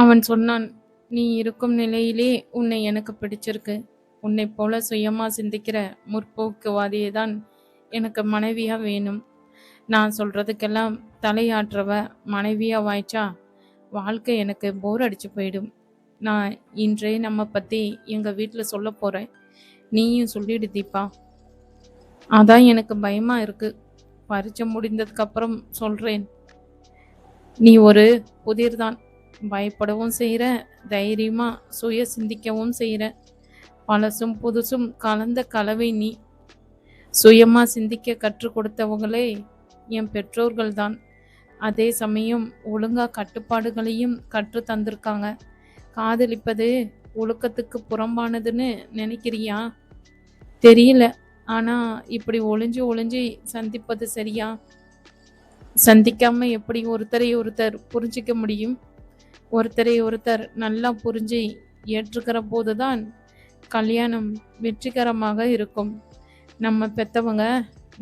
அவன் சொன்னான் நீ இருக்கும் நிலையிலே உன்னை எனக்கு பிடிச்சிருக்கு. உன்னை போல சுயமா சிந்திக்கிற முற்போக்குவாதியை தான் எனக்கு மனைவியா வேணும். நான் சொல்றதுக்கெல்லாம் தலையாற்றவ மனைவியா வாய்ச்சா வாழ்க்கை எனக்கு போர் அடிச்சு போயிடும். நான் இன்றே நம்ம பத்தி எங்க வீட்டில் சொல்ல போறேன். நீயும் சொல்லிடு தீபா. அதான் எனக்கு பயமா இருக்கு. பரிச்சை முடிந்ததுக்கு அப்புறம் சொல்றேன். நீ ஒரு புதிர்தான். பயப்படவும் செய்கிற தைரியமாக சுய சிந்திக்கவும் செய்கிற பழசும் புதுசும் கலந்த கலவை நீ. சுயமாக சிந்திக்க கற்றுக் கொடுத்தவங்களே என் பெற்றோர்கள் தான் அதே சமயம் ஒழுங்காக கட்டுப்பாடுகளையும் கற்று தந்திருக்காங்க. காதலிப்பது ஒழுக்கத்துக்கு புறம்பானதுன்னு நினைக்கிறியா? தெரியல. ஆனால் இப்படி ஒளிஞ்சு ஒளிஞ்சு சந்திப்பது சரியா? சந்திக்காமல் எப்படி ஒருத்தரை ஒருத்தர் புரிஞ்சிக்க முடியும்? ஒருத்தரை ஒருத்தர் நல்லா புரிஞ்சு ஏற்றுக்கிற போதுதான் கல்யாணம் வெற்றிகரமாக இருக்கும். நம்ம பெத்தவங்க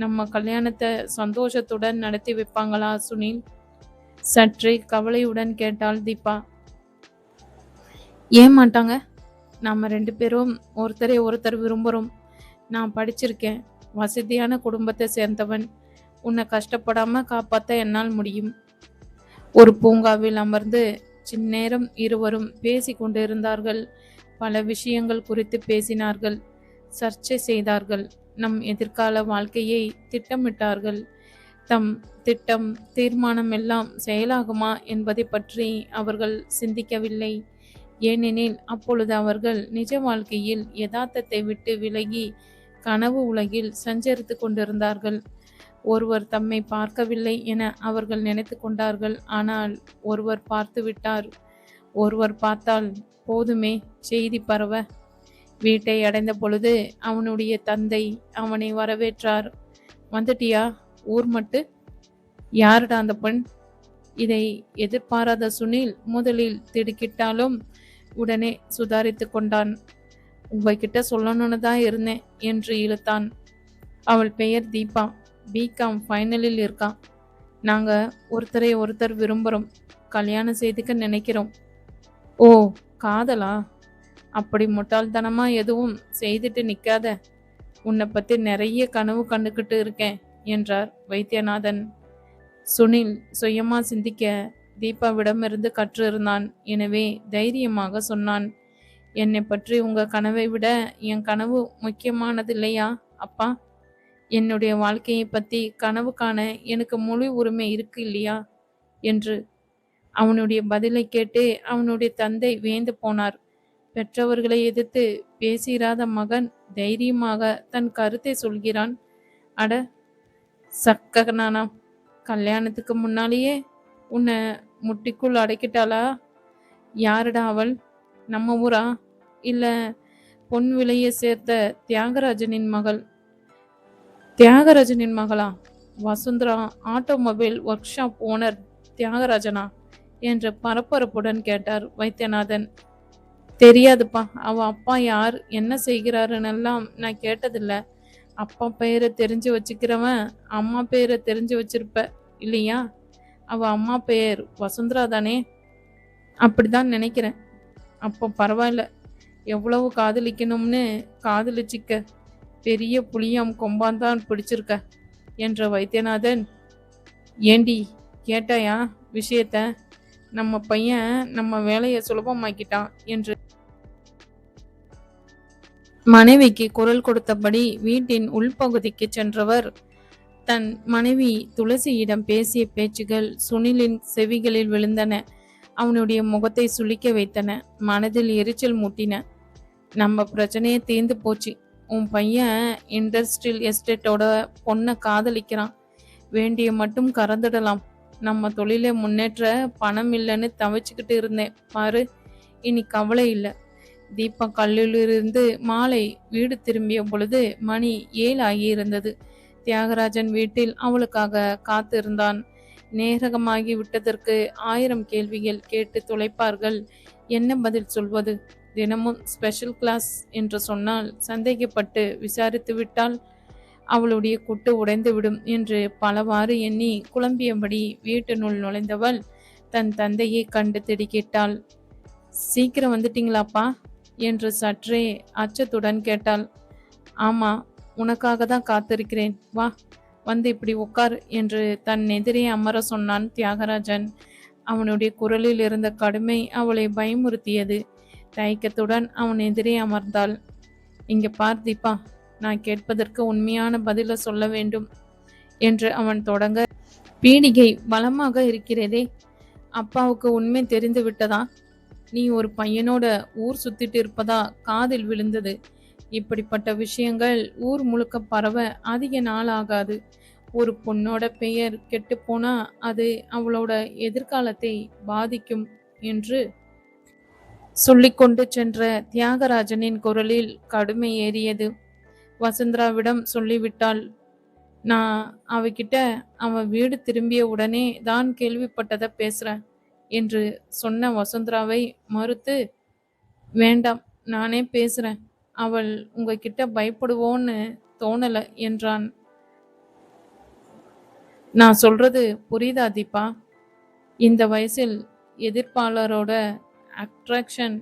நம்ம கல்யாணத்தை சந்தோஷத்துடன் நடத்தி வைப்பாங்களா சுனில்? சற்றே கவலையுடன் கேட்டாள் தீபா. ஏன் மாட்டாங்க? நம்ம ரெண்டு பேரும் ஒருத்தரை ஒருத்தர் விரும்புகிறோம் நான் படிச்சிருக்கேன். வசதியான குடும்பத்தை சேர்ந்தவன். உன்னை கஷ்டப்படாமல் காப்பாற்ற என்னால் முடியும். ஒரு பூங்காவில் அமர்ந்து சின்னேரம் இருவரும் பேசி கொண்டிருந்தார்கள் பல விஷயங்கள் குறித்து பேசினார்கள். சர்ச்சை செய்தார்கள். நம் எதிர்கால வாழ்க்கையை திட்டமிட்டார்கள். தம் திட்டம் தீர்மானம் எல்லாம் செயலாகுமா என்பதை பற்றி அவர்கள் சிந்திக்கவில்லை. ஏனெனில் அப்பொழுது அவர்கள் நிஜ வாழ்க்கையில் யதார்த்தத்தை விட்டு விலகி கனவு உலகில் சஞ்சரித்து கொண்டிருந்தார்கள். ஒருவர் தம்மை பார்க்கவில்லை என அவர்கள் நினைத்து கொண்டார்கள். ஆனால் ஒருவர் பார்த்து விட்டார். ஒருவர் பார்த்தால் போதுமே செய்தி பரவ. வீட்டை அடைந்த பொழுது அவனுடைய தந்தை அவனை வரவேற்றார். வந்துட்டியா? ஊர் மட்டு? யாருடா அந்த பெண்? இதை எதிர்பாராத சுனில் முதலில் திடுக்கிட்டாலும் உடனே சுதாரித்து கொண்டான். உங்ககிட்ட சொல்லணும்னு தான் இருந்தேன் என்று இழுத்தான். அவள் பெயர் தீபா. பிகாம் ஃபைனலில் இருக்கான். நாங்கள் ஒருத்தரை ஒருத்தர் விரும்புகிறோம் கல்யாணம் செய்துக்க நினைக்கிறோம். ஓ காதலா? அப்படி முட்டாள்தனமாக எதுவும் செய்துட்டு நிற்காத உன்னை பற்றி நிறைய கனவு கண்டுக்கிட்டு இருக்கேன் என்றார் வைத்தியநாதன். சுனில் சுயமாக சிந்திக்க தீபாவிடமிருந்து கற்றிருந்தான். எனவே தைரியமாக சொன்னான் என்னை பற்றி உங்கள் கனவை விட என் கனவு முக்கியமானது இல்லையா அப்பா? என்னுடைய வாழ்க்கையை பற்றி கனவு காண எனக்கு முழு உரிமை இருக்கு இல்லையா? என்று அவனுடைய பதிலை கேட்டு அவனுடைய தந்தை வேந்து போனார். பெற்றவர்களை எதிர்த்து பேசிராத மகன் தைரியமாக தன் கருத்தை சொல்கிறான். அட சக்கனானா கல்யாணத்துக்கு முன்னாலேயே உன்னை முட்டிக்குள் அடைக்கிட்டாளா? யாருடா அவள்? நம்ம ஊரா? இல்லை பொன் விலையை சேர்த்த தியாகராஜனின் மகள்? தியாகராஜனின் மகளா Vasundhara automobile work shop owner தியாகராஜனா? என்று பரபரப்புடன் கேட்டார் வைத்தியநாதன். தெரியாதுப்பா அவ அப்பா யார் என்ன செய்கிறாருன்னெல்லாம் நான் கேட்டதில்ல. அப்பா பெயரை தெரிஞ்சு வச்சுக்கிறவன் அம்மா பெயரை தெரிஞ்சு வச்சிருப்ப இல்லையா? அவ அம்மா பெயர் வசுந்தரா தானே? அப்படிதான் நினைக்கிறேன். அப்போ பரவாயில்ல எவ்வளவு காதலிக்கணும்னு காதலிச்சிக்க. பெரிய புளியாம் கொம்பாந்தான் பிடிச்சிருக்க என்ற வைத்தியநாதன் ஏண்டி கேட்டாயா விஷயத்த? நம்ம பையன் நம்ம வேலையை சுலபமாக்கிட்டான் என்று மனைவிக்கு குரல் கொடுத்தபடி வீட்டின் உள்பகுதிக்கு சென்றவர் தன் மனைவி துளசியிடம் பேசிய பேச்சுகள் சுனிலின் செவிகளில் விழுந்தன. அவனுடைய முகத்தை சுளிக்க வைத்தன. மனதில் எரிச்சல் மூட்டின. நம்ம பிரச்சனையே தீர்ந்து போச்சு. உன் பையன் இண்டஸ்ட்ரியல் எஸ்டேட்டோட பொண்ணை காதலிக்கிறான். வேண்டிய மட்டும் கறந்துடலாம். நம்ம தொழிலை முன்னேற்ற பணம் இல்லைன்னு தவிச்சுக்கிட்டு இருந்தேன். பாரு இனி கவலை இல்லை. தீபா கல்லூரியிலிருந்து மாலை வீடு திரும்பிய பொழுது மணி ஏழு ஆகியிருந்தது. தியாகராஜன் வீட்டில் அவளுக்காக காத்திருந்தான். நேரகமாகி விட்டதற்கு ஆயிரம் கேள்விகள் கேட்டு துளைப்பார்கள் என்ன பதில் சொல்வது? தினமும் ஸ்பெஷல் கிளாஸ் என்று சொன்னால் சந்தேகப்பட்டு விசாரித்து விட்டால் அவளுடைய குட்டு உடைந்துவிடும் என்று பலவாறு எண்ணி குழம்பியபடி வீட்டினுள் நுழைந்தவள் தன் தந்தையை கண்டு திடுக்கிட்டாள் சீக்கிரம் வந்துட்டீங்களாப்பா? என்று சற்றே அச்சத்துடன் கேட்டாள். ஆமா உனக்காக தான் காத்திருக்கிறேன். வா வந்து இப்படி உட்கார் என்று தன் எதிரே அமர சொன்னான் தியாகராஜன். அவனுடைய குரலில் இருந்த கடுமை அவளை பயமுறுத்தியது. தயக்கத்துடன் அவன் எதிரே அமர்ந்தாள். இங்கே பார் தீபா நான் கேட்பதற்கு உண்மையான பதிலை சொல்ல வேண்டும் என்று அவன் தொடங்க பீடிகை பலமாக இருக்கிறதே அப்பாவுக்கு உண்மை தெரிந்து விட்டதா? நீ ஒரு பையனோட ஊர் சுத்திட்டு இருப்பதா? காதில் விழுந்தது. இப்படிப்பட்ட விஷயங்கள் ஊர் முழுக்க பரவ அதிக நாள் ஆகாது. ஒரு பொண்ணோட பெயர் கெட்டுப்போனா அது அவளோட எதிர்காலத்தை பாதிக்கும் என்று சொல்லிக்கொண்டு சென்ற தியாகராஜனின் குரலில் கடுமை ஏறியது. வசுந்தராவிடம் சொல்லிவிட்டாள் நான் அவகிட்ட அவன் வீடு திரும்பிய உடனே தான் கேள்விப்பட்டதை பேசுறேன் என்று சொன்ன வசுந்தராவை மறுத்து வேண்டாம் நானே பேசுறேன். அவள் உங்ககிட்ட பயப்படுவோன்னு தோணல என்றான். நான் சொல்றது புரியுதா தீபா? இந்த வயசில் எதிர்ப்பாளரோட அட்ராக்ஷன்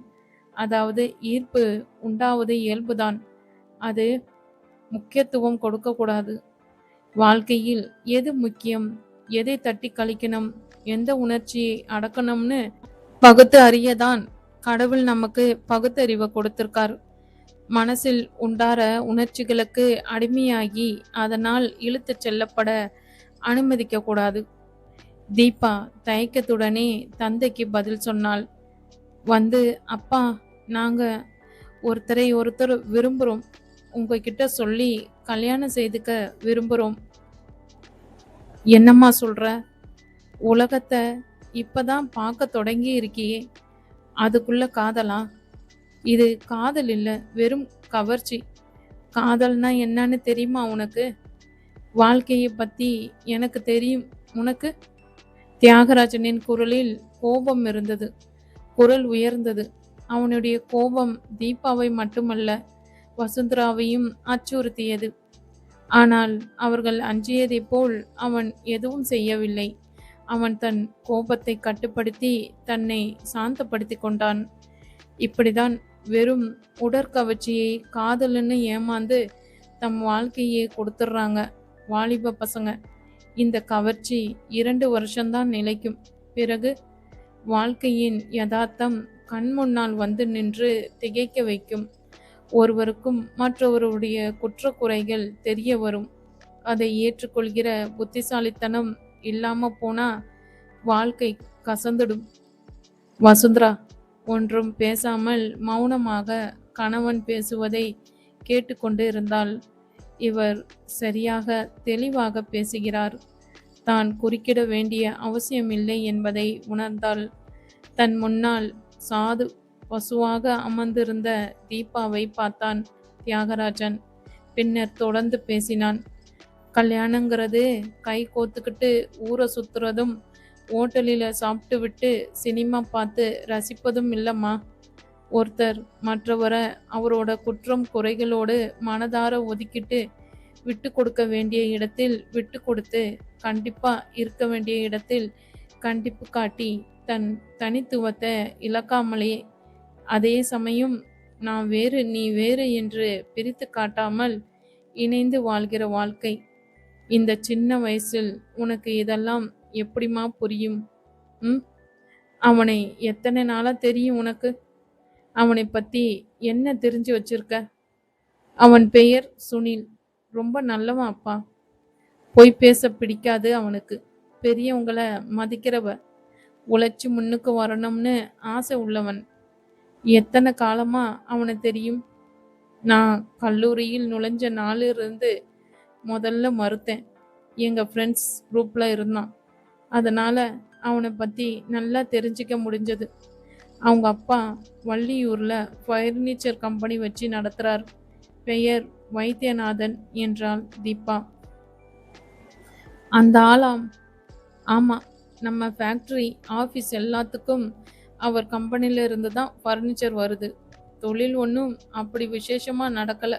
அதாவது ஈர்ப்பு உண்டாவது இயல்புதான். அது முக்கியத்துவம் கொடுக்கக்கூடாது. வாழ்க்கையில் எது முக்கியம்? எதை தட்டி கழிக்கணும்? எந்த உணர்ச்சியை அடக்கணும்னு பகுத்து அறியதான் கடவுள் நமக்கு பகுத்தறிவை கொடுத்திருக்கார். மனசில் உண்டார உணர்ச்சிகளுக்கு அடிமையாகி அதனால் இழுத்துச் செல்லப்பட அனுமதிக்க கூடாது தீபா தயக்கத்துடனே தந்தைக்கு பதில் சொன்னாள். வந்து அப்பா நாங்கள் ஒருத்தரை ஒருத்தர் விரும்புகிறோம் உங்ககிட்ட சொல்லி கல்யாணம் செய்துக்க விரும்புகிறோம் என்னம்மா சொல்கிற உலகத்தை இப்பதான் பார்க்க தொடங்கி இருக்கியே. அதுக்குள்ள காதலா? இது காதல் இல்லை வெறும் கவர்ச்சி. காதல்னா என்னன்னு தெரியுமா உனக்கு? வாழ்க்கையை பற்றி எனக்கு தெரியும். உனக்கு? தியாகராஜனின் குரலில் கோபம் இருந்தது. குரல் உயர்ந்தது. அவனுடைய கோபம் தீபாவை மட்டுமல்ல வசுந்தராவையும் அச்சுறுத்தியது. ஆனால் அவர்கள் அஞ்சியதைப் போல் அவன் எதுவும் செய்யவில்லை. அவன் தன் கோபத்தை கட்டுப்படுத்தி தன்னை சாந்தப்படுத்தி கொண்டான். இப்படிதான் வெறும் உடற்கவர்ச்சியை காதலுன்னு ஏமாந்து தம் வாழ்க்கையை கொடுத்துட்றாங்க வாலிப பசங்க. இந்த கவர்ச்சி இரண்டு வருஷம்தான் நிலைக்கும். பிறகு வாழ்க்கையின் யதார்த்தம் கண் முன்னால் வந்து நின்று திகைக்க வைக்கும். ஒருவருக்கும் மற்றவருடைய குற்றக்குறைகள் தெரிய வரும். அதை ஏற்றுக்கொள்கிற புத்திசாலித்தனம் இல்லாம போனா வாழ்க்கை கசந்துடும். வசுந்தரா ஒன்றும் பேசாமல் மௌனமாக கணவன் பேசுவதை கேட்டுக்கொண்டு இருந்தால் இவர் சரியாக தெளிவாக பேசுகிறார். தான் குறுக்கிட வேண்டிய அவசியமில்லை என்பதை உணர்ந்தால் தன் முன்னால் சாது பசுவாக அமர்ந்திருந்த தீபாவை பார்த்தான் தியாகராஜன். பின்னர் தொடர்ந்து பேசினான். கல்யாணங்கிறது கை கோத்துக்கிட்டு ஊரை சுத்துறதும் ஓட்டலில் சாப்பிட்டு விட்டு சினிமா பார்த்து ரசிப்பதும் இல்லைம்மா. ஒருத்தர் மற்றவரை அவரோட குற்றம் குறைகளோடு மனதார ஒதுக்கிட்டு விட்டு கொடுக்க வேண்டிய இடத்தில் விட்டு கொடுத்து கண்டிப்பா இருக்க வேண்டிய இடத்தில் கண்டிப்பு காட்டி தன் தனித்துவத்தை இழக்காமலே அதே சமயம் நான் வேறு நீ வேறு என்று பிரித்து காட்டாமல் இணைந்து வாழ்கிற வாழ்க்கை. இந்த சின்ன வயசில் உனக்கு இதெல்லாம் எப்படிமா புரியும்? ம்? அவனை எத்தனை நாளாக தெரியும் உனக்கு? அவனை பற்றி என்ன தெரிஞ்சு வச்சிருக்க? அவன் பெயர் சுனில். ரொம்ப நல்லவன் அப்பா. போய் பேச பிடிக்காது அவனுக்கு. பெரியவங்களை மதிக்கிறவ. உழைச்சி முன்னுக்கு வரணும்னு ஆசை உள்ளவன். எத்தனை காலமா அவனை தெரியும்? நான் கல்லூரியில் நுழைஞ்ச நாளிலிருந்து முதல்ல மறுத்தேன். எங்கள் ஃப்ரெண்ட்ஸ் குரூப்பில் இருந்தான். அதனால் அவனை பற்றி நல்லா தெரிஞ்சிக்க முடிஞ்சது. அவங்க அப்பா வள்ளியூரில் ஃபர்னிச்சர் கம்பெனி வச்சு நடத்துகிறார் பெயர் வைத்தியநாதன் என்றாள் தீபா. அந்த ஆளாம் ஆமாம் நம்ம ஃபேக்ட்ரி ஆஃபீஸ் எல்லாத்துக்கும் அவர் கம்பெனியில் இருந்து தான் ஃபர்னிச்சர் வருது. தொழில் ஒன்றும் அப்படி விசேஷமாக நடக்கலை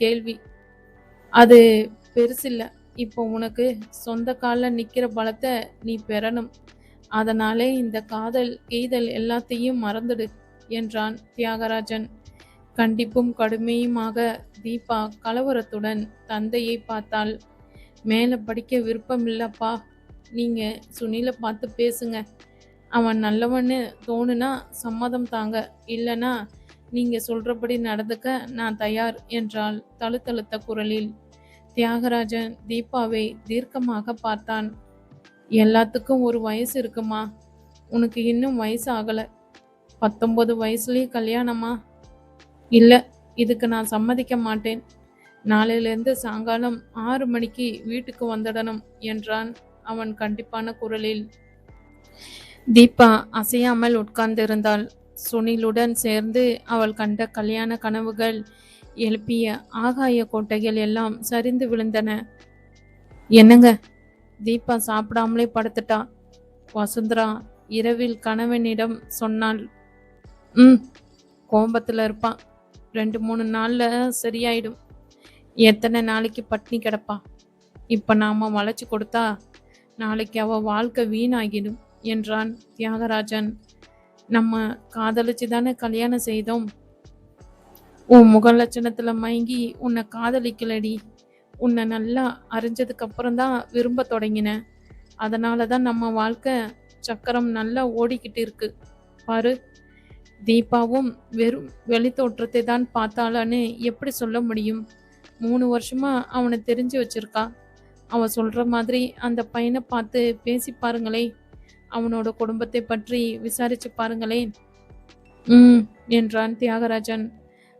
கேள்வி. அது பெருசில்ல இப்போ உனக்கு சொந்த காலில் நிற்கிற பலத்தை நீ பெறணும். அதனாலே இந்த காதல் கீதல் எல்லாத்தையும் மறந்துடு என்றான் தியாகராஜன். கண்டிப்பும் கடுமையுமாக தீபா கலவரத்துடன் தந்தையை பார்த்தாள். மேலே படிக்க விருப்பமில்லப்பா. நீங்கள் சுனிலை பார்த்து பேசுங்க. அவன் நல்லவன்னு தோணுனா சம்மதம் தாங்க. இல்லைனா நீங்கள் சொல்கிறபடி நடந்துக்க நான் தயார் என்றாள் தழுத்தழுத்த குரலில். தியாகராஜன் தீபாவை தீர்க்கமாக பார்த்தான். எல்லாத்துக்கும் ஒரு வயசு இருக்குமா? உனக்கு இன்னும் வயசு ஆகலை. பத்தொன்பது வயசுலேயே கல்யாணமா? இல்லை இதுக்கு நான் சம்மதிக்க மாட்டேன். நாளையிலேருந்து சாயங்காலம் ஆறு மணிக்கு வீட்டுக்கு வந்துடணும் என்றான் அவன் கண்டிப்பான குரலில். தீபா அசையாமல் உட்கார்ந்திருந்தாள். சுனிலுடன் சேர்ந்து அவள் கண்ட கல்யாண கனவுகள் எழுப்பிய ஆகாய கோட்டைகள் எல்லாம் சரிந்து விழுந்தன. என்னங்க? தீபா சாப்பிடாமலே படுத்துட்டா? வசுந்தரா இரவில் கணவனிடம் சொன்னாள். ம் கோபத்தில் இருப்பான். ரெண்டு மூணு நாளில் சரியாயிடும். எத்தனை நாளைக்கு பட்னி கிடப்பா? இப்போ நாம் வளைச்சி கொடுத்தா நாளைக்கு அவள் வாழ்க்கை வீணாகிடும் என்றான் தியாகராஜன். நம்ம காதலிச்சு தானே கல்யாணம் செய்தோம்? உன் முகலட்சணத்தில் மயங்கி உன்னை காதலிக்கலடி. உன்னை நல்லா அறிஞ்சதுக்கு அப்புறம் தான் விரும்ப தொடங்கினேன் அதனால தான் நம்ம வாழ்க்கை சக்கரம் நல்லா ஓடிக்கிட்டு இருக்கு. பாரு தீபாவும் வெறும் வெளித்தோற்றத்தை தான் பார்த்தாளான்னு எப்படி சொல்ல முடியும்? மூணு வருஷமா அவனை தெரிஞ்சு வச்சிருக்கா. அவ சொல்ற மாதிரி அந்த பையனை பார்த்து பேசி பாருங்களே. அவனோட குடும்பத்தை பற்றி விசாரிச்சு பாருங்களேன். ம் என்றான் தியாகராஜன்.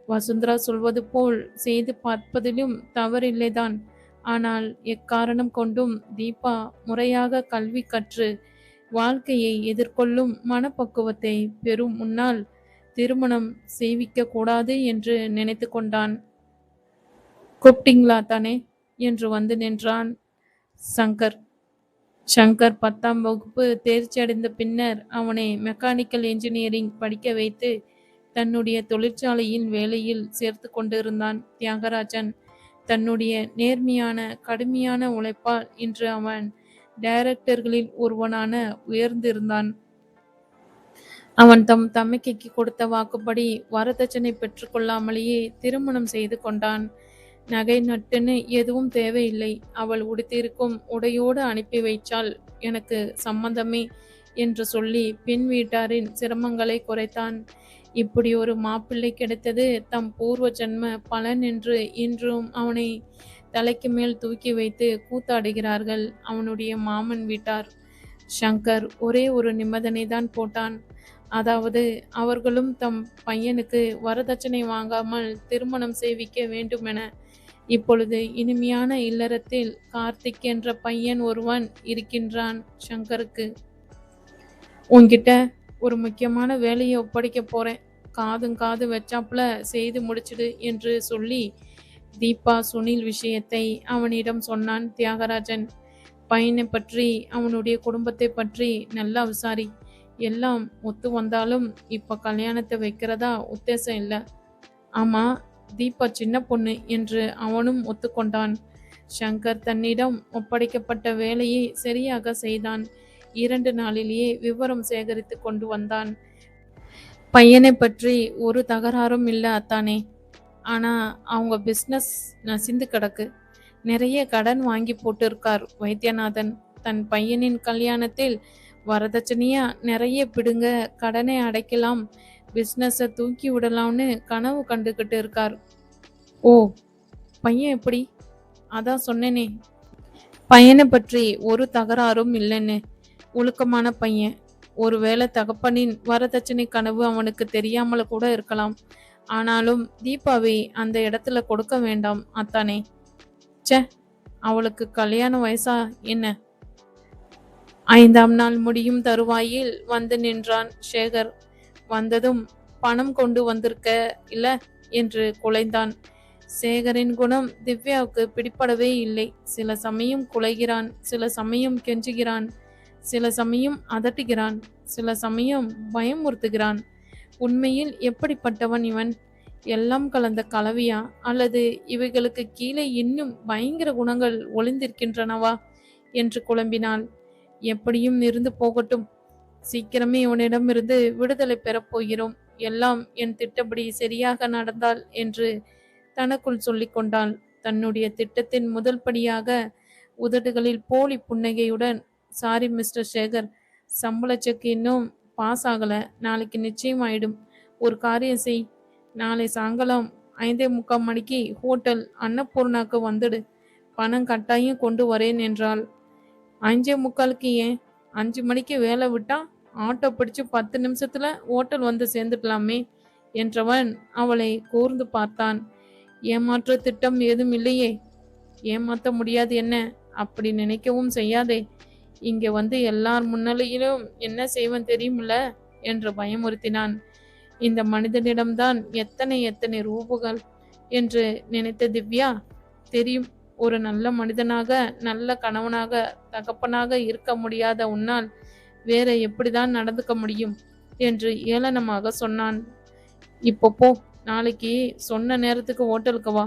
வசுந்தரா சொல்வது போல் செய்து பார்ப்பதிலும் தவறில்லைதான். ஆனால் எக்காரணம் கொண்டும் தீபா முறையாக கல்வி கற்று வாழ்க்கையை எதிர்கொள்ளும் மனப்பக்குவத்தை பெறும் முன்னால் திருமணம் செய்விக்க கூடாது என்று நினைத்து கொண்டான். கூப்பிட்டீங்களா தானே? என்று வந்து நின்றான் சங்கர். சங்கர் பத்தாம் வகுப்பு தேர்ச்சி அடைந்த பின்னர் அவனை மெக்கானிக்கல் இன்ஜினியரிங் படிக்க வைத்து தன்னுடைய தொழிற்சாலையின் வேலையில் சேர்த்து கொண்டிருந்தான் தியாகராஜன். தன்னுடைய நேர்மையான கடுமையான உழைப்பால் இன்று அவன் டைரக்டர்களில் ஒருவனான உயர்ந்திருந்தான். அவன் தம் தமக்கைக்கு கொடுத்த வாக்குப்படி வரதட்சணை பெற்றுக்கொள்ளாமலேயே திருமணம் செய்து கொண்டான். நகை நட்டுன்னு எதுவும் தேவையில்லை. அவள் உடுத்திருக்கும் உடையோடு அனுப்பி வைச்சால் எனக்கு சம்மந்தமே என்று சொல்லி பின் வீட்டாரின் சிரமங்களை குறைத்தான். இப்படி ஒரு மாப்பிள்ளை கிடைத்தது தம் பூர்வ ஜன்ம பலன் என்று இன்றும் அவனை தலைக்கு மேல் தூக்கி வைத்து கூத்தாடுகிறார்கள். அவனுடைய மாமன் வீட்டார். ஷங்கர் ஒரே ஒரு நிபந்தனை தான் போட்டான். அதாவது அவர்களும் தம் பையனுக்கு வரதட்சணை வாங்காமல் திருமணம் செய்விக்க வேண்டுமென. இப்பொழுது இனிமையான இல்லறத்தில் கார்த்திக் என்ற பையன் ஒருவன் இருக்கின்றான் ஷங்கருக்கு உன்கிட்ட ஒரு முக்கியமான வேலையை ஒப்படைக்க போறேன். காதும் காது வச்சாப்புல செய்து முடிச்சிடு என்று சொல்லி தீபா சுனில் விஷயத்தை அவனிடம் சொன்னான். தியாகராஜன் பையனை பற்றி அவனுடைய குடும்பத்தை பற்றி நல்லா விசாரி. எல்லாம் ஒத்து வந்தாலும் இப்போ கல்யாணத்தை வைக்கிறதா உத்தேசம் இல்லை. ஆமாம் தீபா சின்ன பொண்ணு என்று அவனும் ஒத்துக்கொண்டான். சங்கர் தன்னிடம் ஒப்படைக்கப்பட்ட வேலையை சரியாக செய்தான். இரண்டு நாளிலேயே விவரம் சேகரித்து கொண்டு வந்தான். பையனை பற்றி ஒரு தகராறும் இல்லை அத்தானே. ஆனால் அவங்க பிஸ்னஸ் நசிந்து கிடக்கு. நிறைய கடன் வாங்கி போட்டிருக்கார் வைத்தியநாதன். தன் பையனின் கல்யாணத்தில் வரதட்சணையா நிறைய பிடுங்க கடனை அடைக்கலாம். பிஸ்னஸை தூக்கி விடலாம்னு கனவு கண்டுக்கிட்டு இருக்கார். ஓ பையன் எப்படி? அதான் சொன்னேனே. பையனை பற்றி ஒரு தகராறும் இல்லைன்னு. ஒழுக்கமான பையன். ஒருவேளை தகப்பனின் வரதட்சணை கனவு அவனுக்கு தெரியாமல கூட இருக்கலாம். ஆனாலும் தீபாவை அந்த இடத்துல கொடுக்க வேண்டாம் அத்தானே. ச்சே அவளுக்கு கல்யாண வயசா என்ன? ஐந்தாம் நாள் முடியும் தருவாயில் வந்து நின்றான் சேகர். வந்ததும் பணம் கொண்டு வந்திருக்க இல்ல என்று குலைந்தான். சேகரின் குணம் திவ்யாவுக்கு பிடிப்படவே இல்லை. சில சமயம் குலைகிறான் சில சமயம் கெஞ்சுகிறான் சில சமயம் அதட்டுகிறான் சில சமயம் பயமுறுத்துகிறான். உண்மையில் எப்படிப்பட்டவன் இவன்? எல்லாம் கலந்த கலவையா? அல்லது இவைகளுக்கு கீழே இன்னும் பயங்கர குணங்கள் ஒளிந்திருக்கின்றனவா? என்று குழம்பினாள். எப்படியும் இருந்து போகட்டும். சீக்கிரமே உன்னிடமிருந்து விடுதலை பெறப் போகிறோம். எல்லாம் என் திட்டப்படி சரியாக நடந்தால் என்று தனக்குள் சொல்லிக்கொண்டாள் தன்னுடைய திட்டத்தின் முதல் படியாக உதடுகளில் போலி புன்னகையுடன் சாரி மிஸ்டர் சேகர் சம்பள செக் இன்னும் பாஸ் ஆகலை. நாளைக்கு நிச்சயம் ஆயிடும். ஒரு காரியம் செய். நாளை சாயங்காலம் ஐந்தே முக்கால் மணிக்கு ஹோட்டல் அன்னபூர்ணாக்கு வந்துடு. பணம் கட்டாயம் கொண்டு வரேன் என்றாள். அஞ்சே முக்காலுக்கு ஏன்? அஞ்சு மணிக்கு வேலை விட்டா ஆட்டோ பிடிச்சு பத்து நிமிஷத்துல ஹோட்டல் வந்து சேர்ந்துடலாமே என்றவன் அவளை கூர்ந்து பார்த்தான். ஏமாற்று திட்டம் ஏதும் இல்லையே. ஏமாற்ற முடியாது என்ன? அப்படி நினைக்கவும் செய்யாதே. இங்க வந்து எல்லார் முன்னிலையிலும் என்ன செய்வன் தெரியுமில்ல? என்று பயமுறுத்தினான். இந்த மனிதனிடம்தான் எத்தனை எத்தனை ரூபுகள் என்று நினைத்த திவ்யா தெரியும் ஒரு நல்ல மனிதனாக நல்ல கணவனாக தகப்பனாக இருக்க முடியாத உன்னால் வேற எப்படிதான் நடந்துக்க முடியும்? என்று ஏளனமாக சொன்னான். இப்போ போ நாளைக்கு சொன்ன நேரத்துக்கு ஹோட்டலுக்கு வா.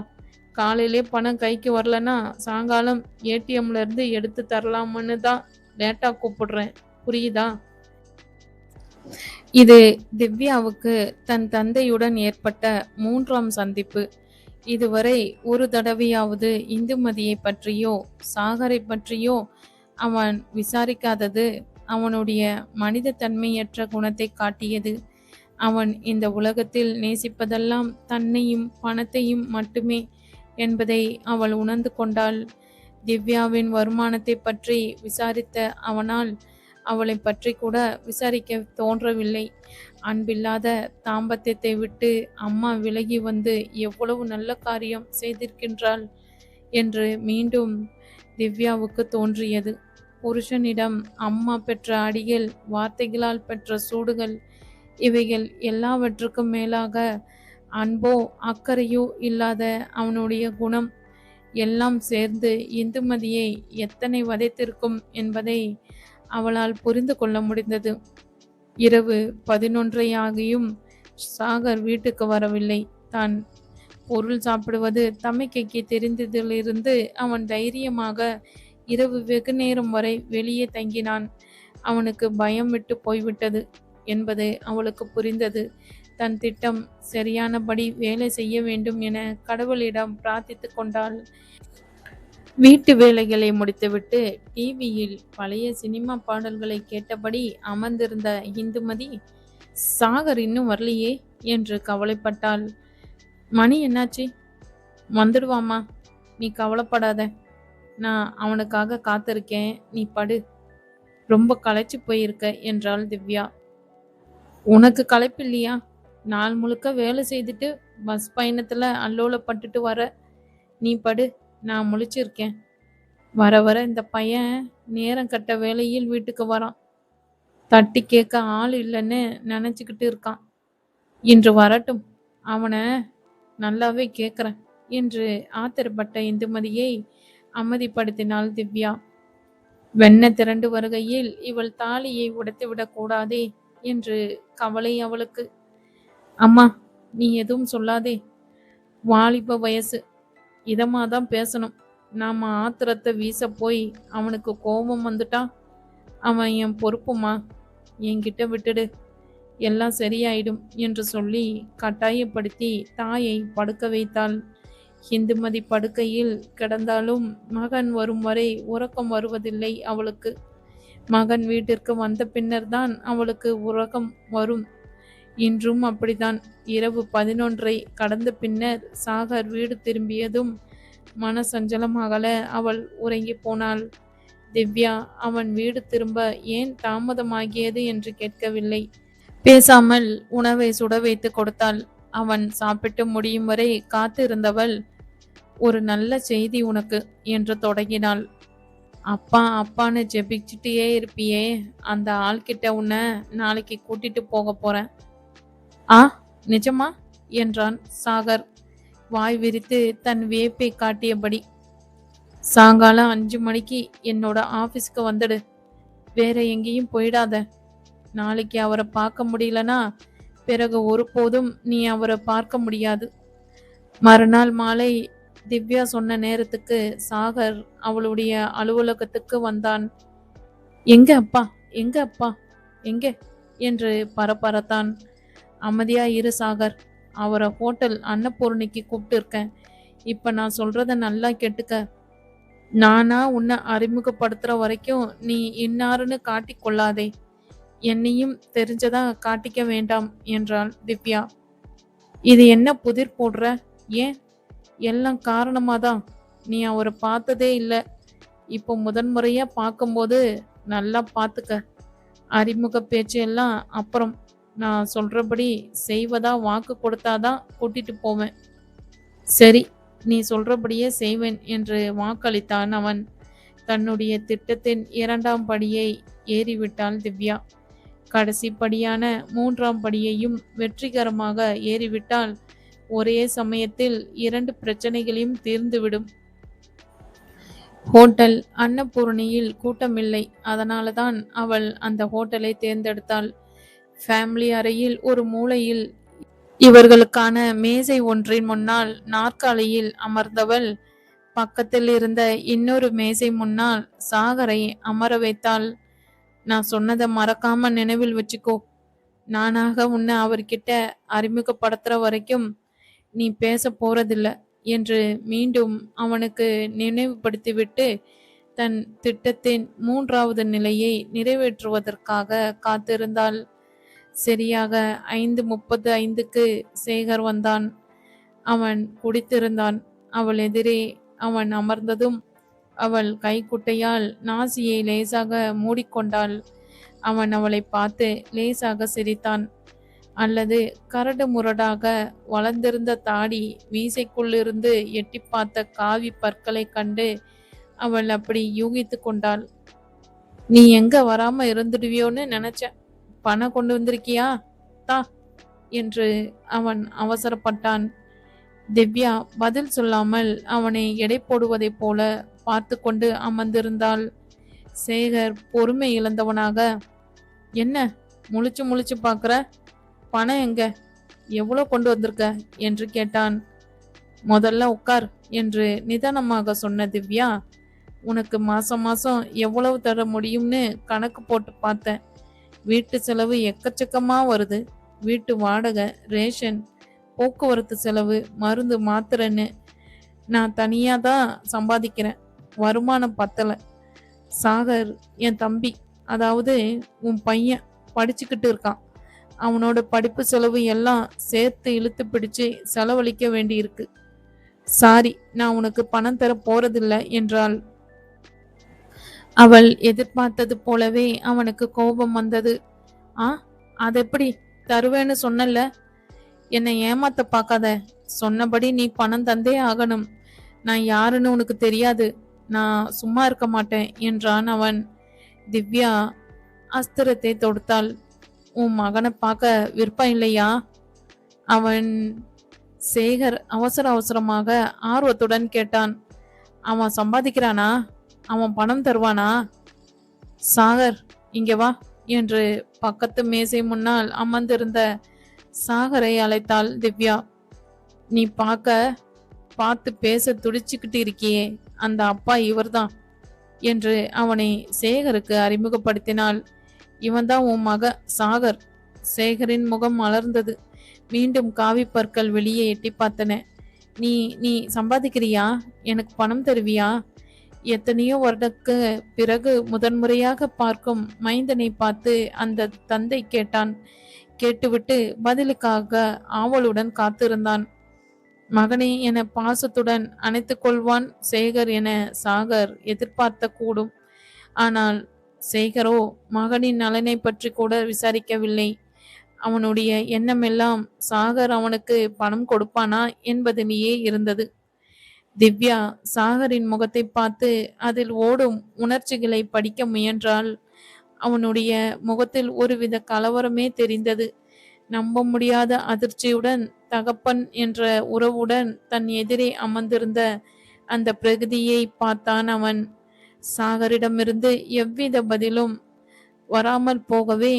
காலையிலே பணம் கைக்கு வரலன்னா சாயங்காலம் ஏடிஎம்ல இருந்து எடுத்து தரலாமுன்னு தான் லேட்டாக கூப்பிடுறேன். புரியுதா? இது திவ்யாவுக்கு தன் தந்தையுடன் ஏற்பட்ட மூன்றாம் சந்திப்பு. இதுவரை ஒரு தடவையாவது இந்துமதியை பற்றியோ சாகரை பற்றியோ அவன் விசாரிக்காதது அவனுடைய மனித தன்மையற்ற குணத்தை காட்டியது. அவன் இந்த உலகத்தில் நேசிப்பதெல்லாம் தன்னையும் பணத்தையும் மட்டுமே என்பதை அவள் உணர்ந்து கொண்டாள். திவ்யாவின் வருமானத்தை பற்றி விசாரித்த அவனால் அவளை பற்றி கூட விசாரிக்க தோன்றவில்லை. அன்பில்லாத தாம்பத்தியத்தை விட்டு அம்மா விலகி வந்து எவ்வளவு நல்ல காரியம் செய்திருக்கின்றாள் என்று மீண்டும் திவ்யாவுக்கு தோன்றியது. புருஷனிடம் அம்மா பெற்ற அடிகள் வார்த்தைகளால் பெற்ற சூடுகள் இவைகள் எல்லாவற்றுக்கும் மேலாக அன்போ அக்கறையோ இல்லாத அவனுடைய குணம் எல்லாம் சேர்ந்து இந்துமதியை எத்தனை வதைத்திருக்கும் என்பதை அவளால் புரிந்து கொள்ள முடிந்தது. இரவு பதினொன்றை ஆகியும் சாகர் வீட்டுக்கு வரவில்லை. தான் பொருள் சாப்பிடுவது தமைக்கைக்கு தெரிந்ததிலிருந்து அவன் தைரியமாக இரவு வெகு நேரம் வரை வெளியே தங்கினான். அவனுக்கு பயம் விட்டு போய்விட்டது என்பது அவளுக்கு புரிந்தது. தன் திட்டம் சரியானபடி வேலை செய்ய வேண்டும் என கடவுளிடம் பிரார்த்தித்து கொண்டாள். வீட்டு வேலைகளை முடித்துவிட்டு டிவியில் பழைய சினிமா பாடல்களை கேட்டபடி அமர்ந்திருந்த இந்துமதி சாகர் இன்னும் வரலையே என்று கவலைப்பட்டாள். மணி என்னாச்சு? வந்துடுவாமா நீ கவலைப்படாத. நான் அவனுக்காக காத்திருக்கேன். நீ படு. ரொம்ப களைச்சு போயிருக்க என்றாள் திவ்யா. உனக்கு களைப்பு இல்லையா? நாள் முழுக்க வேலை செய்துட்டு பஸ் பயணத்துல அல்லோலப்பட்டுட்டு வர நீ படு நான் முழிச்சிருக்கேன். வர வர இந்த பையன் நேரம் கட்ட வேலையில் வீட்டுக்கு வரான். தட்டி கேட்க ஆள் இல்லைன்னு நினச்சிக்கிட்டு இருக்கான். இன்று வரட்டும் அவனை நல்லாவே கேட்குறேன் என்று ஆத்திரப்பட்ட இந்துமதியை அமைதிப்படுத்தினாள் திவ்யா. வெண்ண திரண்டு வருகையில் இவள் தாலியை உடைத்துவிடக் கூடாதே என்று கவலை அவளுக்கு அம்மா நீ எதுவும் சொல்லாதே. வாலிப வயசு. இதமாக தான் பேசணும். நாம் ஆத்திரத்தை வீச போய் அவனுக்கு கோபம் வந்துட்டா? அவன் என் பொறுப்புமா? என்கிட்ட விட்டுடு. எல்லாம் சரியாயிடும் என்று சொல்லி கட்டாயப்படுத்தி தாயை படுக்க வைத்தாள். ஹிந்துமதி படுக்கையில் கிடந்தாலும் மகன் வரும் வரை உறக்கம் வருவதில்லை அவளுக்கு. மகன் வீட்டிற்கு வந்த பின்னர்தான் அவளுக்கு உறக்கம் வரும். இன்றும் அப்படித்தான். இரவு பதினொன்றை கடந்த பின்னர் சாகர் வீடு திரும்பியதும் மன சஞ்சலமாகல அவள் உறங்கி போனாள். திவ்யா அவன் வீடு திரும்ப ஏன் தாமதமாகியது என்று கேட்கவில்லை. பேசாமல் உணவை சுட வைத்து கொடுத்தாள். அவன் சாப்பிட்டு முடியும் வரை காத்திருந்தவள் ஒரு நல்ல செய்தி உனக்கு என்று தொடங்கினாள். அப்பா அப்பான்னு ஜெபிச்சுட்டே இருப்பியே. அந்த ஆள்கிட்ட உன்னை நாளைக்கு கூட்டிட்டு போக போறேன். ஆ? நிஜமா? என்றான் சாகர். வாய் விரித்து தன் வியப்பை காட்டியபடி. சாயங்காலம் அஞ்சு மணிக்கு என்னோட ஆஃபீஸ்க்கு வந்துடு. வேற எங்கேயும் போயிடாத. நாளைக்கு அவரை பார்க்க முடியலனா பிறகு ஒருபோதும் நீ அவரை பார்க்க முடியாது. மறுநாள் மாலை திவ்யா சொன்ன நேரத்துக்கு சாகர் அவளுடைய அலுவலகத்துக்கு வந்தான். எங்க அப்பா? எங்க அப்பா? எங்கே? என்று பரபரத்தான். அமைதியா இரு சாகர். அவரை ஹோட்டல் அன்னபூர்ணிக்கு கூப்பிட்டு இருக்கேன் இப்ப நான் சொல்றத நல்லா கேட்டுக்க. நானா உன்னை அறிமுகப்படுத்துற வரைக்கும் நீ இன்னாருன்னு காட்டி கொள்ளாதே. என்னையும் தெரிஞ்சதா காட்டிக்க வேண்டாம் என்றாள் திவ்யா. இது என்ன புதிர் போடுற? ஏன்? எல்லாம் காரணமாக தான் நீ அவரை பார்த்ததே இல்லை. இப்போ முதன்முறையா பார்க்கும்போது நல்லா பார்த்துக்க. அறிமுக பேச்சு எல்லாம் அப்புறம். நான் சொல்கிறபடி செய்வதா வாக்கு கொடுத்தாதான் கூட்டிட்டு போவேன். சரி நீ சொல்கிறபடியே செய்வேன் என்று வாக்களித்தான் அவன். தன்னுடைய திட்டத்தின் இரண்டாம் படியை ஏறிவிட்டாள் திவ்யா. கடைசி படியான மூன்றாம் படியையும் வெற்றிகரமாக ஏறிவிட்டால் ஒரே சமயத்தில் இரண்டு பிரச்சனைகளையும் தீர்ந்துவிடும். ஹோட்டல் அன்னபூரணியில் கூட்டமில்லை. அதனால தான் அவள் அந்த ஹோட்டலை தேர்ந்தெடுத்தாள். ஃபேமிலி அறையில் ஒரு மூலையில். இவர்களுக்கான மேசை ஒன்றின் முன்னால் நாற்காலியில் அமர்ந்தவள். பக்கத்தில் இருந்த இன்னொரு மேசை முன்னால் சாகரை அமர வைத்தாள். நான் சொன்னதை மறக்காம நினைவில் வச்சுக்கோ. நானாக உன்னை அவர்கிட்ட அறிமுகப்படுத்துற வரைக்கும் நீ பேச போறதில்ல என்று மீண்டும் அவனுக்கு நினைவுபடுத்திவிட்டு தன் திட்டத்தின் மூன்றாவது நிலையை நிறைவேற்றுவதற்காக காத்திருந்தாள். சரியாக ஐந்து முப்பது ஐந்துக்கு சேகர் வந்தான். அவன் குடித்திருந்தான். அவள் எதிரே அவன் அமர்ந்ததும் அவள் கைக்குட்டையால் நாசியை லேசாக மூடிக்கொண்டாள். அவன் அவளை பார்த்து லேசாக சிரித்தான். அல்லது கரடு முரடாக வளர்ந்திருந்த தாடி வீசைக்குள்ளிருந்து எட்டி பார்த்த காவி பற்களை கண்டு அவள் அப்படி யூகித்து கொண்டாள். நீ எங்க வராம இருந்துடுவியோன்னு நினைச்சேன் பணம் கொண்டு வந்திருக்கியா? தா என்று அவன் அவசரப்பட்டான். திவ்யா பதில் சொல்லாமல் அவனை எடை போடுவதைப் போல பார்த்து கொண்டு அமர்ந்திருந்தாள். சேகர் பொறுமை இழந்தவனாக என்ன முழிச்சு முழிச்சு பார்க்குற? பணம் எங்க? எவ்வளோ கொண்டு வந்திருக்க? என்று கேட்டான். முதல்ல உட்கார் என்று நிதானமாக சொன்ன திவ்யா உனக்கு மாசம் மாசம் எவ்வளவு தர முடியும்னு கணக்கு போட்டு பார்த்தேன். வீட்டு செலவு எக்கச்சக்கமா வருது. வீட்டு வாடகை ரேஷன் போக்குவரத்து செலவு மருந்து மாத்திரைன்னு நான் தனியாக தான் சம்பாதிக்கிறேன். வருமானம் பத்தலை. சாகர் என் தம்பி அதாவது உன் பையன் படிச்சுக்கிட்டு இருக்கான். அவனோட படிப்பு செலவு எல்லாம் சேர்த்து இழுத்து பிடிச்சு செலவழிக்க வேண்டியிருக்கு. சாரி நான் உனக்கு பணம் தர போறதில்லை என்றால் அவள் எதிர்பார்த்தது போலவே அவனுக்கு கோபம் வந்தது. ஆ அதெப்படி? தருவேன்னு சொன்னல என்னை ஏமாத்த பார்க்காத. சொன்னபடி நீ பணம் தந்தே ஆகணும். நான் யாருன்னு உனக்கு தெரியாது. நான் சும்மா இருக்க மாட்டேன் என்றான் அவன். திவ்யா அஸ்திரத்தை தொடுத்தாள். உன் மகனை பார்க்க விருப்பம் இல்லையா? அவன் சேகர் அவசர அவசரமாக ஆர்வத்துடன் கேட்டான். அவன் சம்பாதிக்கிறானா? அவன் பணம் தருவானா? சாகர் இங்க வா என்று பக்கத்து மேசை முன்னால் அமர்ந்திருந்த சாகரை அழைத்தாள் திவ்யா. நீ பார்க்க பார்த்து பேச துடிச்சுக்கிட்டு இருக்கியே அந்த அப்பா இவர்தான் என்று அவனை சேகருக்கு அறிமுகப்படுத்தினாள். இவன்தான் உன் மக சாகர். சேகரின் முகம் மலர்ந்தது. மீண்டும் காவி பற்கள் வெளியே எட்டி பார்த்தன. நீ நீ சம்பாதிக்கிறியா? எனக்கு பணம் தருவியா? எத்தனையோ வருடக்கு பிறகு முதன்முறையாக பார்க்கும் மைந்தனை பார்த்து அந்த தந்தை கேட்டான். கேட்டுவிட்டு பதிலுக்காக ஆவலுடன் காத்திருந்தான். மகனே என பாசத்துடன் அணைத்து கொள்வான் சேகர் என சாகர் எதிர்பார்த்த கூடும். ஆனால் சேகரோ மகனின் நலனை பற்றி கூட விசாரிக்கவில்லை. அவனுடைய எண்ணமெல்லாம் சாகர் அவனுக்கு பணம் கொடுப்பானா என்பதிலேயே இருந்தது. திவ்யா சாகரின் முகத்தை பார்த்து அதில் ஓடும் உணர்ச்சிகளை படிக்க முயன்றால் அவனுடைய முகத்தில் ஒருவித கலவரமே தெரிந்தது. நம்ப முடியாத அதிர்ச்சியுடன் தகப்பன் என்ற உறவுடன் தன் எதிரே அமர்ந்திருந்த அந்த பிரகதியை பார்த்தான் அவன். சாகரிடமிருந்து எவ்வித பதிலும் வராமல் போகவே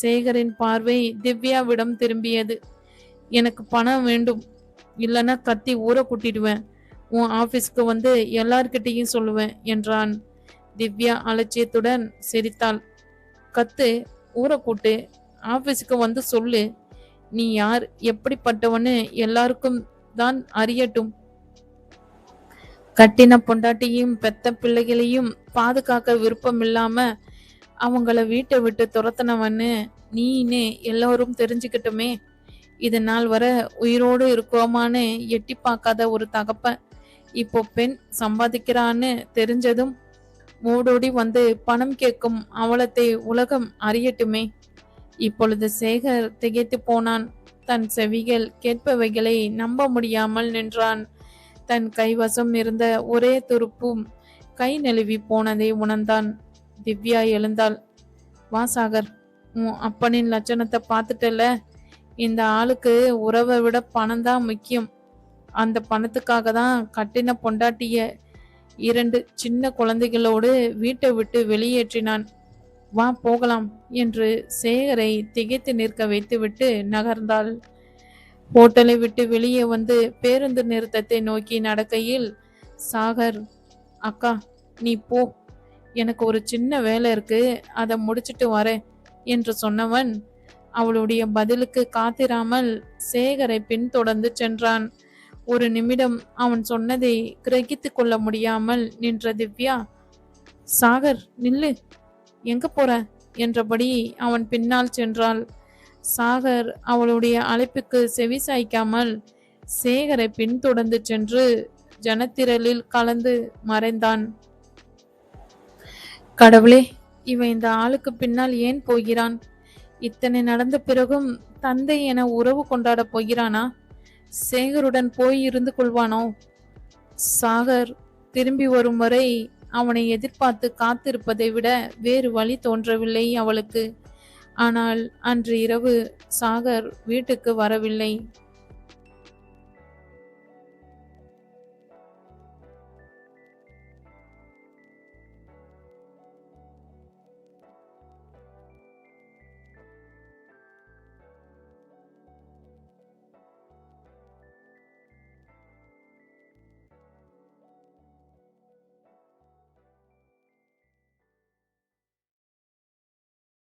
சேகரின் பார்வை திவ்யாவிடம் திரும்பியது. எனக்கு பணம் வேண்டும். இல்லைன்னா கத்தி ஊற கூட்டிடுவேன். உன் ஆபீஸ்க்கு வந்து எல்லார்கிட்டையும் சொல்லுவேன் என்றான். திவ்யா அலட்சியத்துடன் சிரித்தாள். கத்து ஊரை கூட்டு ஆபீஸுக்கு வந்து சொல்லு. நீ யார் எப்படிப்பட்டவன்னு எல்லாருக்கும் தான் அறியட்டும். கட்டின பொண்டாட்டியும் பெத்த பிள்ளைகளையும் பாதுகாக்க விருப்பம் இல்லாம அவங்கள வீட்டை விட்டு துரத்தினவன்னு நீன்னு எல்லோரும் தெரிஞ்சுக்கிட்டுமே. இது நாள் வர உயிரோடு இருக்கோமான்னு எட்டி பார்க்காத ஒரு தகப்பன் இப்போ பெண் சம்பாதிக்கிறான்னு தெரிஞ்சதும் மூடோடி வந்து பணம் கேட்கும் அவலத்தை உலகம் அறியட்டுமே. இப்பொழுது சேகர் திகைத்து போனான். தன் செவிகள் கேட்பவைகளை நம்ப முடியாமல் நின்றான். தன் கைவசம் இருந்த ஒரே துருப்பும் கை நழுவி போனதை உணர்ந்தான். திவ்யா எழுந்தாள். வா சாகர். உன் அப்பனின் லட்சணத்தை பார்த்துட்டல இந்த ஆளுக்கு உறவை விட பணம் தான் முக்கியம். அந்த பணத்துக்காக தான் கட்டின பொண்டாட்டிய இரண்டு சின்ன குழந்தைகளோடு வீட்டை விட்டு வெளியேற்றினான். வா போகலாம் என்று சேகரை திகைத்து நிற்க வைத்துவிட்டு நகர்ந்தாள். ஹோட்டலை விட்டு வெளியே வந்து பேருந்து நிறுத்தத்தை நோக்கி நடக்கையில் சாகர் அக்கா நீ போ. எனக்கு ஒரு சின்ன வேலை இருக்கு. அதை முடிச்சிட்டு வரேன் என்று சொன்னவன் அவளுடைய பதிலுக்கு காத்திராமல் சேகரை பின்தொடர்ந்து சென்றான். ஒரு நிமிடம் அவன் சொன்னதை கிரகித்து கொள்ள முடியாமல் நின்ற திவ்யா சாகர் நில்லு. எங்க போற? என்றபடி அவன் பின்னால் சென்றாள். சாகர் அவளுடைய அழைப்புக்கு செவி சாய்க்காமல் சேகரை பின்தொடர்ந்து சென்று ஜனத்திரளில் கலந்து மறைந்தான். கடவுளே இவன் இந்த ஆளுக்கு பின்னால் ஏன் போகிறான்? இத்தனை நடந்த பிறகும் தந்தை என உறவு கொண்டாட போகிறானா? சேகருடன் போய் இருந்து கொள்வானோ? சாகர் திரும்பி வரும் வரை அவனை எதிர்பார்த்து காத்திருப்பதை விட வேறு வழி தோன்றவில்லை அவளுக்கு. ஆனால் அன்று இரவு சாகர் வீட்டுக்கு வரவில்லை.